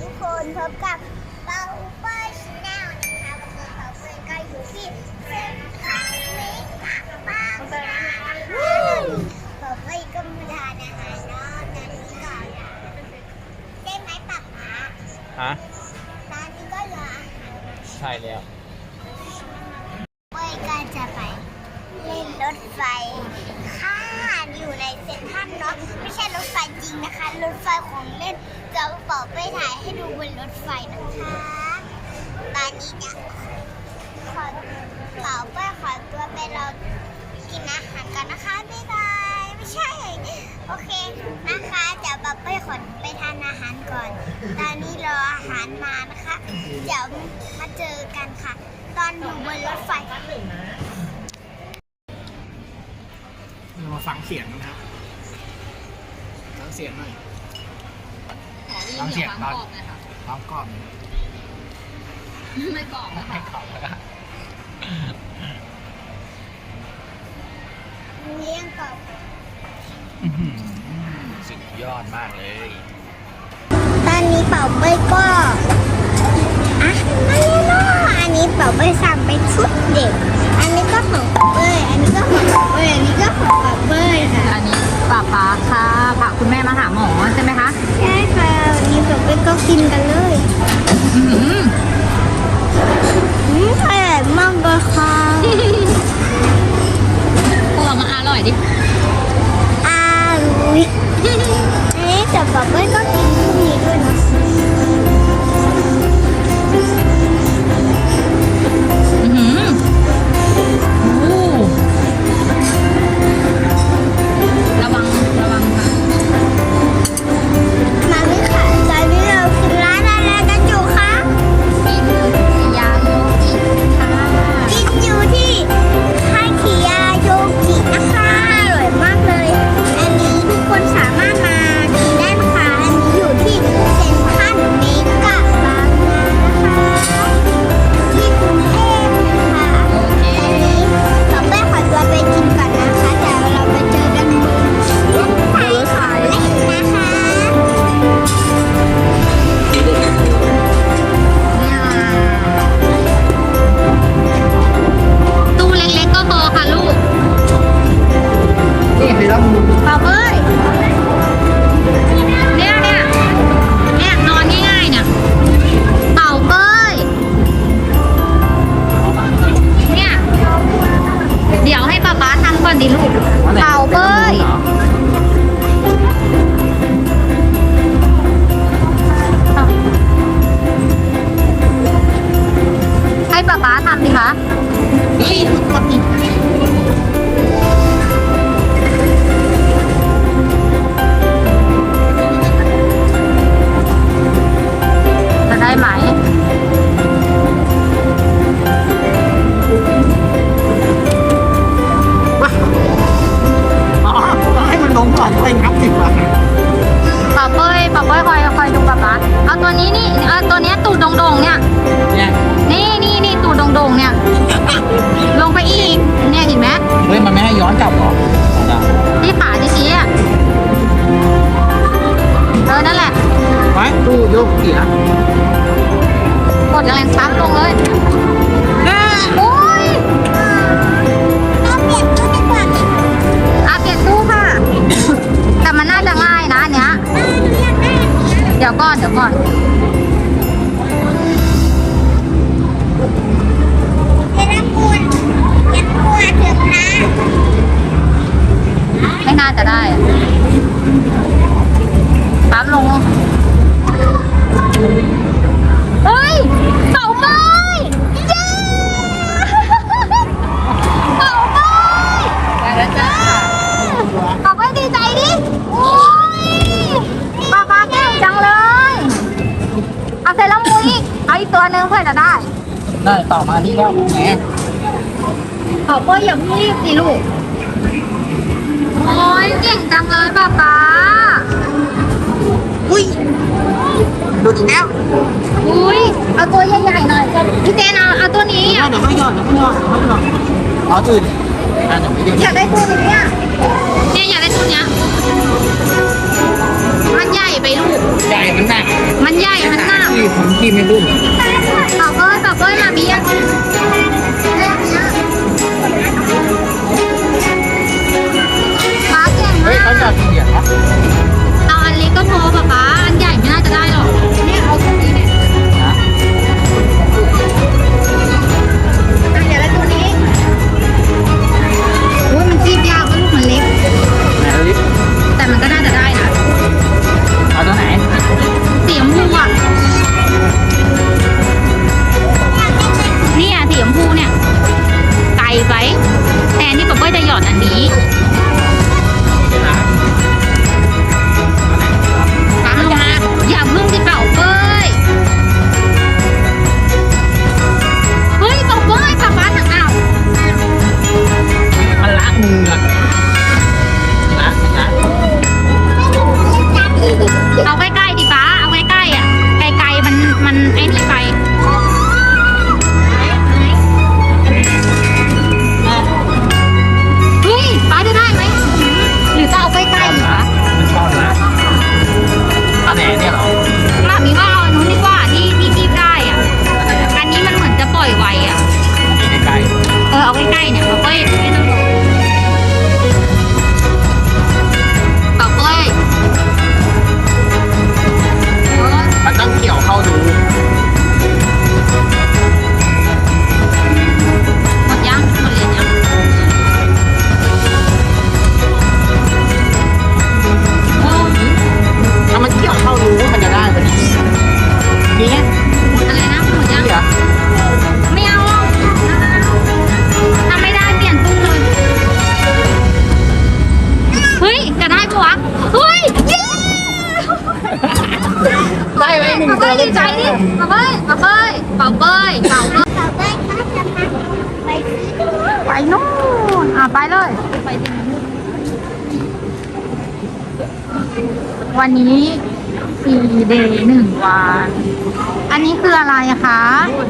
ทุกคนพบกับเบาเปอร์ชแนลนะคะวันนี้เบาเปอร์ก็อยู่ที่เซ็นทรัลเมกะบางนาเบาเปอร์ก็มาทานอาหารนาะตอนนี้ก่อนได้ไหมปักหมาฮะตอนนี้ก็รออาหารใช่แล้วเป้ยก็จะไปเล่นรถไฟข้ามอยู่ในเซ็นทรัลเนาะไม่ใช่รถไฟจริงนะคะ รถไฟของเล่นจะ ดูบนรถไฟนะคะตอนนี้เนี่ยขอเป่าเป้ยขอตัวไปเรากินอาหารกันนะคะบ๊ายบายไม่ใช่ โอเคนะคะเดี๋ยวเป่าเป้ยขอไปทานอาหารก่อน ตอนนี้รออาหารมานะคะ เดี๋ยวมาเจอกันค่ะ ตอนอยู่บนรถไฟเรามาฟังเสียงนะครับฟังเสียงหน่อย ฟังเสียงตอน ฟังก่อนไม่กรอบนะให้คะเขาแล้วกันเลี้ยงกบอื้อหือสุดยอดมากเลย ตอนนี้เป่าเป้ยก็อะไม่เนาะอันนี้เป่าเป้ยสั่งเป็นชุดเด็ก อันนี้ก็ของเป่าเป้ยอันนี้ก็ของเป่าเป้ยอันนี้ก็ของเป่าเป้ยค่ะอันนี้ป้าป๊าค่ะพาคุณแม่มาหาหมอใช่ไหมคะ ใช่ ไปก็กินกันเลย คะนี่กดอีกจะได้ไหม ว้าอ๋อต้องให้มันลงก่อนไปงับสิว่ะป๊าเป้ยป๊าเป้ยคอยคอยดูป๊าป๊าเอาตัวนี้นี่เอาตัวเนี้ยตูดโด่งๆเนี่ย เนี่ย นี่นี่ตูดโด่งๆเนี่ย จะได้อะปั๊มลง เฮ้ยเป่าไม้เย้เป่าไม้ได้แล้วจ้าเป่าไม้ดีใจดิ โอ้ยป้าป้าแก้มจังเลย เอาเซรั่มมูอีกเอาอีกตัวหนึ่งเพื่อจะได้ ได้ต่อมานี่แล้วแหมเป่าเป้ยอย่าเพิ่งรีบสิลูก โอ้ยเก่งจังเลยป๊าป๊าอุ้ยดูดีแล้วอุ้ยเอาตัวใหญ่ๆหน่อยพี่เจนเอาเอาตัวนี้เดี๋ยวม่ยอดเดี๋ยวม่ยอดเดี๋ยวม่ยอดเอาอื่นอยากได้ตัวนี้อะเนี่ยอยากได้ตัวเนี้ยมันใหญ่ไปลูกใหญ่มันหนักมันใหญ่มันหนักที่ผมที่ไม่รุ่นเป่าเป้ยเป่าเป้ยมามีอะ ฟรีเดย์หนึ่งวัน อันนี้คืออะไรอะคะ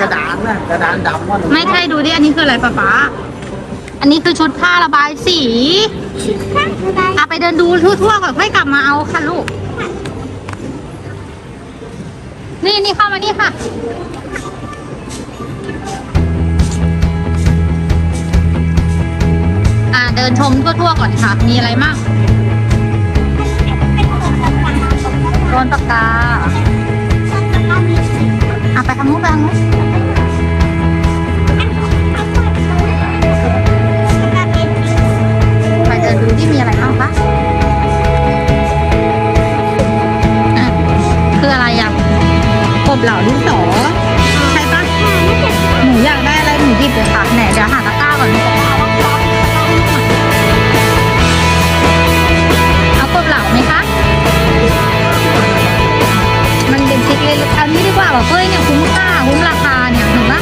กระดานน่ะกระดานดำว่าไม่ใช่ดูดิ อันนี้คืออะไรป๊าป๊าอันนี้คือชุดผ้าระบายสีข้างอะไรอะไปเดินดูทั่วๆก่อนค่อยกลับมาเอาค่ะลูก นี่นี่เข้ามานี่ค่ะ อ่าเดินชมทั่วๆก่อนค่ะ มีอะไรบ้าง โดนปากกาคนต่างๆมีสีอะไปทางนู้นไปทางนู้นไปเดินดูที่มีอะไรบ้างคะอะคืออะไรอะกบเหล่าดินสอใช่ปะหนูอยากได้อะไรหนูหยิบเลยค่ะไหนเดี๋ยวหาตะกร้าก่อนเอ เลยอานี้ดีกว่าแบบเฮ้ยเนี่ยคุ้มค่าคุ้มราคาเนี่ยถูกปะ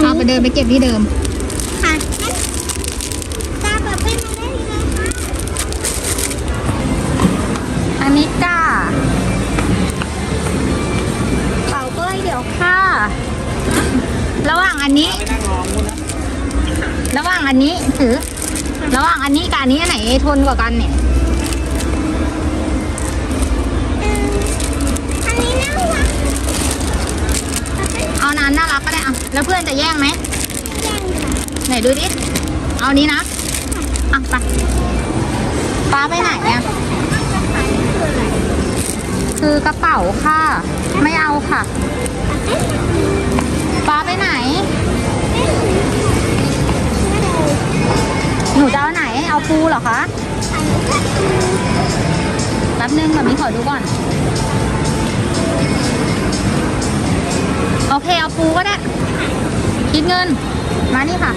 เอาอันเอาไปนี้เดินไปเก็บที่เดิม ค่ะงั้นตาเปิดเป็นมาได้เลยค่ะอันนี้จ้าเป่าเป้ยเดี๋ยวค่ะ ระหว่างอันนี้ไปนั่งรอมูนะระหว่างอันนี้ถือ ระหว่างอันนี้กับอันนี้อันไหนทนกว่ากันเนี่ย อานั้นน่ารักก็ได้อะแล้วเพื่อนจะแย่งไหมแย่งค่ะไหนดูดิเอานี้นะอะไปป้าไปไหนเนี่ยคือกระเป๋าค่ะ ไม่เอาค่ะ ป้าไปไหน หนูจะเอาไหนเอาปูเหรอคะแป๊บนึงแบบนี้ขอดูก่อน โอเค เอาปูก็ได้ คิดเงิน มานี่ค่ะ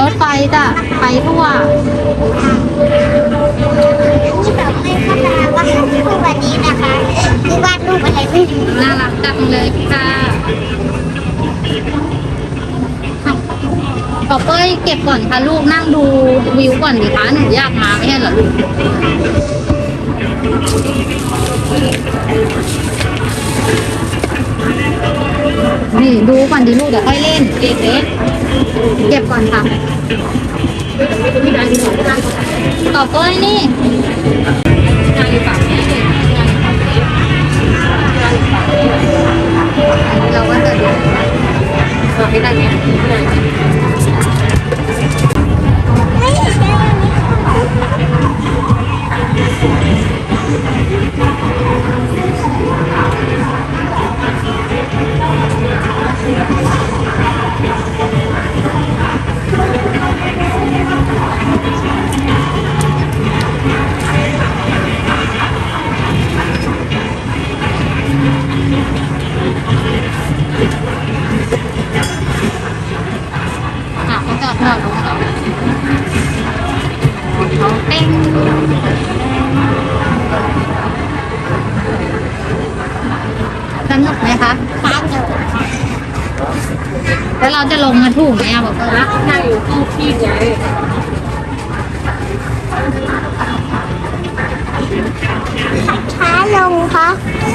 รถไฟจะไปทั่วที่แบบให้พัฒนาว่าทุกวันนี้นะคะที่วาดรูปอะไรไม่รู้น่ารักจังเลยค่ะขอเป้ยเก็บก่อนค่ะลูกนั่งดูวิวก่อนดิคะหนูอยากมาไม่ใช่เหรอลูก นี่ดูก่อนดิลูกเดี๋ยวค่อยเล่นเด็กๆเก็บก่อนค่ะต่อเป้ยนี่เราก็จะดูไม่ได้เนี่ยไม่ได้วันนี้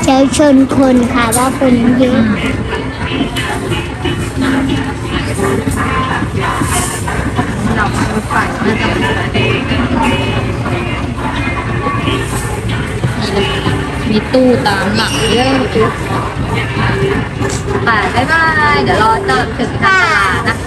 เจอชนคนค่ะว่าคนเยอะเรารถไฟน่าจะมีตู้ตามหลังเยอะค่ะบ๊ายบาย เดี๋ยวรอเจะถึงทางตลาด